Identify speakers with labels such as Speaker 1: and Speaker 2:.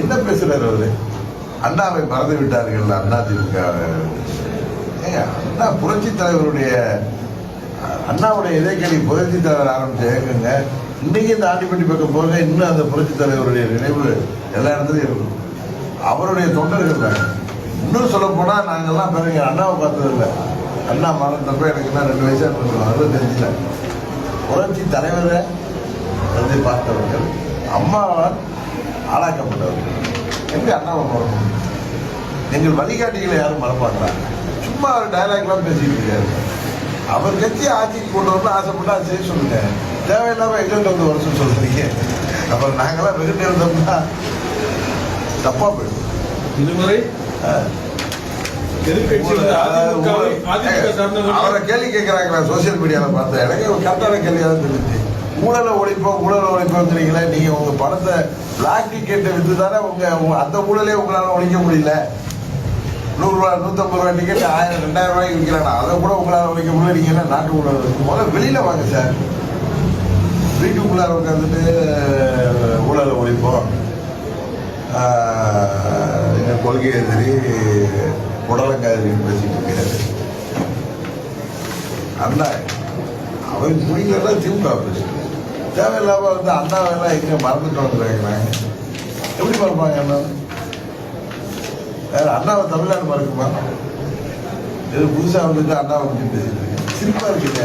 Speaker 1: என்ன பேசுறாரு அவரு? அண்ணாவை மறந்து விட்டார்கள் அண்ணா திமுக அண்ணா புரட்சி தலைவருடைய அண்ணாவுடைய இதயக்கடி புரட்சி தலைவர் ஆரம்பிச்ச இயக்கங்க. இன்னைக்கு இந்த ஆண்டிப்பட்டி பக்கம் போக இன்னும் அந்த புரட்சி தலைவருடைய நினைவு எல்லா இடத்துலையும் இருக்கும். அவருடைய தொண்டர்கள் தான். இன்னும் சொல்ல போனா நாங்கெல்லாம் பிறகு அண்ணாவை பார்த்தது இல்லை அண்ணா மறந்தப்ப எனக்கு என்ன ரெண்டு வயசா இருக்கும் அதுவும் தெரிஞ்சல புரட்சி தலைவரை வந்து பார்த்தவர்கள் அம்மாவால் ஆளாக்கப்பட்டவர்கள். எப்படி அண்ணாவை மறக்கணும் எங்கள் வழிகாட்டிகளை யாரும் மறப்பாங்களா சும்மா அவர் டயலாக்லாம் பேசிட்டு இருக்காரு. அவர் கட்சி ஆட்சிக்கு கொண்டு வரணும் ஆசைப்பட்டா அதை செய்ய சொல்லுங்க தேவையில்லாம எங்கள்கிட்ட வந்து வருஷம் சொல்றீங்க. அப்புறம் நாங்களாம் வெகுட்டு இருந்தோம்னா தப்பா போயிடும்.
Speaker 2: இதுவரை
Speaker 1: அவரை கேள்வி கேட்கிறாங்களா? சோசியல் மீடியால பார்த்தேன் எனக்கு ஒரு கரெக்டான கேள்வியா தான் தெரிஞ்சு ஊழலை ஒழிப்போம் ஊழலை ஒழிப்போங்கிறீங்களே நீங்க உங்க பணத்தை பிளாக் டிக்கெட்டை வித்து தானே உங்க அந்த ஊழலே உங்களால ஒழிக்க முடியல. நூறு ரூபாய் நூத்தம்பது ரூபாய் டிக்கெட் ஆயிரம் ரெண்டாயிரம் ரூபாய்க்கு விற்கிறானா அதை கூட உங்களால் ஒழிக்க முடியல. நீங்க என்ன நாட்டு ஊழல் முதல்ல வெளியில வாங்க சார். வீட்டுக்குள்ளார உட்காந்துட்டு ஊழலை ஒழிப்போம். எங்கள் கொள்கையை கொள்கை எதிரி புடலங்காதிரின்னு பேசிட்டு இருக்காரு. அண்ணா அவன் பிடிக்கலன்னா திமுக பேசுறாரு. தேவையில்லாமல் வந்து அண்ணாவெல்லாம் எங்க மறந்துட்டு வந்துடுறாங்க எப்படி மறப்பாங்க அண்ணா? வேற அண்ணாவை தமிழ்நாடு மறக்குமா? இது புதுசா வந்துட்டு அண்ணாவை பத்தி பேசிட்டு இருக்கேன். சிரிப்பா இருக்குங்க.